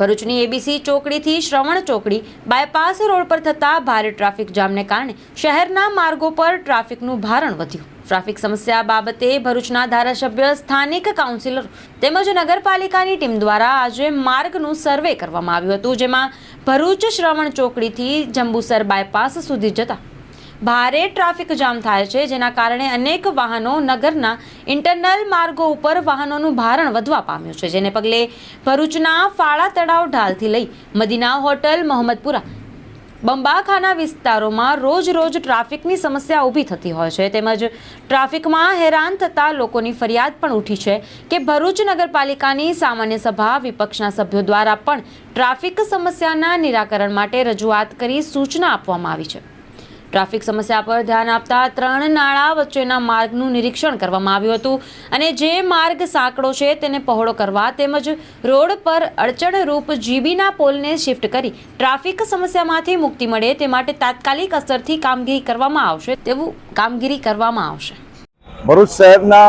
ભરૂચની એબીસી ચોકડીથી શ્રવણ ચોકડી bypass road પર થતા ભારે ટ્રાફિક જામને કારણે શહેરના માર્ગો પર ટ્રાફિકનું ભારણ વધ્યું. ટ્રાફિક સમસ્યા બાબતે ભરૂચના ધારાસભ્ય, સ્થાનિક કાઉન્સિલર તેમજ નગરપાલિકાની ટીમ દ્વારા આજે માર્ગનું સર્વે કરવામાં આવ્યું હતું, જેમાં ભરૂચ શ્રવણ ચોકડીથી જંબુસર બાયપાસ સુધી જતા ભારે ટ્રાફિક જામ થાય છે, જેના કારણે અનેક વાહનો નગરના ઇન્ટરનલ માર્ગો ઉપર વાહનોનું ભારણ વધવા પામ્યું છે, જેને પગલે ભરૂચના ફાળા તળાવ ઢાલથી લઈ મદીના હોટલ, મોહમ્મદપુરા, બંબાખાના વિસ્તારોમાં રોજ રોજ ટ્રાફિકની સમસ્યા ઊભી થતી હોય છે. તેમજ ટ્રાફિકમાં હેરાન થતા લોકોની ફરિયાદ પણ ઉઠી છે કે ભરૂચ નગરપાલિકાની સામાન્ય સભા વિપક્ષના સભ્યો દ્વારા પણ ટ્રાફિક સમસ્યાના નિરાકરણ માટે રજૂઆત કરી સૂચના આપવામાં આવી છે. ટ્રાફિક સમસ્યા પર ધ્યાન આપતા ત્રણ નાળા વચ્ચેના માર્ગનું નિરીક્ષણ કરવામાં આવ્યું હતું અને જે માર્ગ સાંકડો છે તેને પહોળો કરવા તેમજ રોડ પર અડચણરૂપ જીબીના પોલને શિફ્ટ કરી ટ્રાફિક સમસ્યામાંથી મુક્તિ મળે તે માટે તાત્કાલિક અસરથી કામગીરી કરવામાં આવશે તેવું કામગીરી કરવામાં આવશે. ભરૂચ શહેરના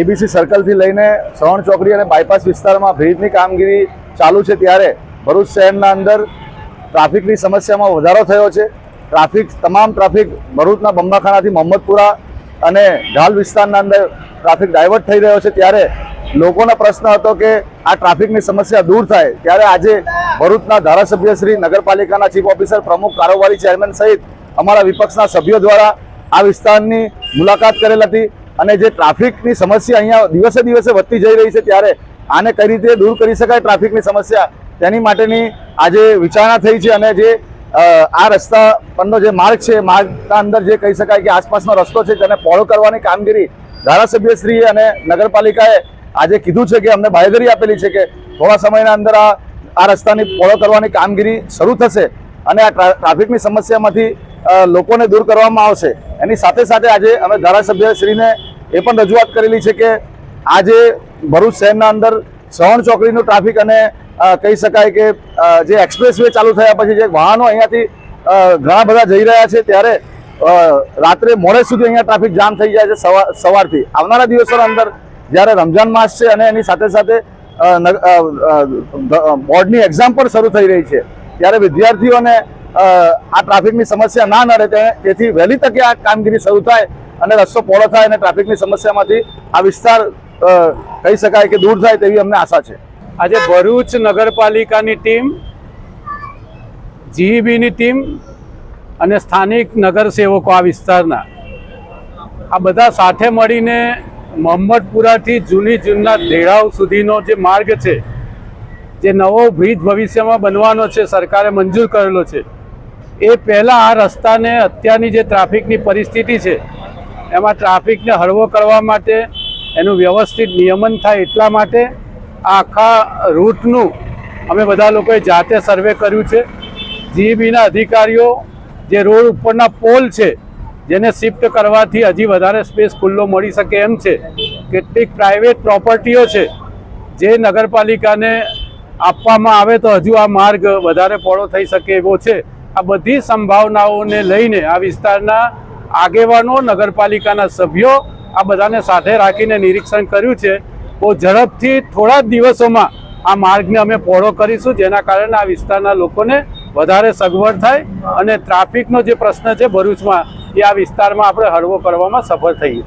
એબીસી સર્કલથી લઈને સરણ ચોકડી અને બાયપાસ વિસ્તારમાં બ્રિજની કામગીરી ચાલુ છે ત્યારે ભરૂચ શહેરના અંદર ટ્રાફિકની સમસ્યામાં વધારો થયો છે. ટ્રાફિક, તમામ ટ્રાફિક, ભરૂચના બંબાખાનાથી મોહમ્મદપુરા અને ઢાલ વિસ્તારના અંદર ટ્રાફિક ડાયવર્ટ થઈ રહ્યો છે. ત્યારે લોકોનો પ્રશ્ન હતો કે આ ટ્રાફિકની સમસ્યા દૂર થાય, ત્યારે આજે ભરૂચના ધારાસભ્ય શ્રી નગરપાલિકાના ચીફ ઓફિસર પ્રમુખ કારોબારી ચેરમેન સહિત અમારા વિપક્ષના સભ્યો દ્વારા આ વિસ્તારની મુલાકાત કરેલ હતી અને જે ટ્રાફિકની સમસ્યા અહીંયા દિવસે દિવસે વધતી જઈ રહી છે, ત્યારે આને કઈ રીતે દૂર કરી શકાય ટ્રાફિકની સમસ્યા, તેની માટેની આજે વિચારણા થઈ છે અને જે આ રસ્તા પરનો જે માર્ગ છે, માર્ગના અંદર જે કહી શકાય કે આસપાસનો રસ્તો છે, તેને પહોળો કરવાની કામગીરી ધારાસભ્યશ્રી અને નગરપાલિકાએ આજે કીધું છે કે અમને બાહેધરી આપેલી છે કે થોડા સમયના અંદર આ આ રસ્તાની પહોળો કરવાની કામગીરી શરૂ થશે અને આ ટ્રા- ટ્રાફિકની સમસ્યામાંથી લોકોને દૂર કરવામાં આવશે. એની સાથે સાથે આજે અમે ધારાસભ્યશ્રીને એ પણ રજૂઆત કરેલી છે કે આજે ભરૂચ શહેરના અંદર શ્રવણ ચોકડીનું ટ્રાફિક અને કહી શકાય કે જે એક્સપ્રેસ ચાલુ થયા પછી જે વાહનો અહીંયાથી ઘણા બધા જઈ રહ્યા છે, ત્યારે રાત્રે મોડે સુધી અહીંયા ટ્રાફિક જામ થઈ જાય છે સવાર સવારથી. આવનારા દિવસોના અંદર જ્યારે રમજાન માસ છે અને એની સાથે સાથે બોર્ડની એક્ઝામ પણ શરૂ થઈ રહી છે, ત્યારે વિદ્યાર્થીઓને આ ટ્રાફિકની સમસ્યા ના નડે તેથી વહેલી તકે આ કામગીરી શરૂ થાય અને રસ્તો પહોળો થાય અને ટ્રાફિકની સમસ્યામાંથી આ વિસ્તાર કહી શકાય કે દૂર થાય તેવી અમને આશા છે. આજે ભરૂચ નગરપાલિકાની ટીમ, જીઈબીની ટીમ અને સ્થાનિક નગરસેવકો આ વિસ્તારના આ બધા સાથે મળીને મોહમ્મદપુરાથી જૂની જૂના દેડાવ સુધીનો જે માર્ગ છે, જે નવો બ્રિજ ભવિષ્યમાં બનવાનો છે, સરકારે મંજૂર કરેલો છે, એ પહેલાં આ રસ્તાને અત્યારની જે ટ્રાફિકની પરિસ્થિતિ છે, એમાં ટ્રાફિકને હળવો કરવા માટે એનું વ્યવસ્થિત નિયમન થાય એટલા માટે આખા રૂટનું અમે બધા લોકોએ જાતે સર્વે કર્યું છે. જીઈબીના અધિકારીઓ જે રોડ ઉપરના પોલ છે, જેને શિફ્ટ કરવાથી હજી વધારે સ્પેસ ખુલ્લો મળી શકે એમ છે. કેટલીક પ્રાઇવેટ પ્રોપર્ટીઓ છે, જે નગરપાલિકાને આપવામાં આવે તો હજુ આ માર્ગ વધારે પહોળો થઈ શકે એવો છે. આ બધી સંભાવનાઓને લઈને આ વિસ્તારના આગેવાનો, નગરપાલિકાના સભ્યો આ બધાને સાથે રાખીને નિરીક્ષણ કર્યું છે. બહુ ઝડપથી થોડા જ દિવસોમાં આ માર્ગને અમે પહોળો કરીશું, જેના કારણે આ વિસ્તારના લોકોને વધારે સગવડ થાય અને ટ્રાફિકનો જે પ્રશ્ન છે ભરૂચમાં, એ આ વિસ્તારમાં આપણે હળવો કરવામાં સફળ થઈએ.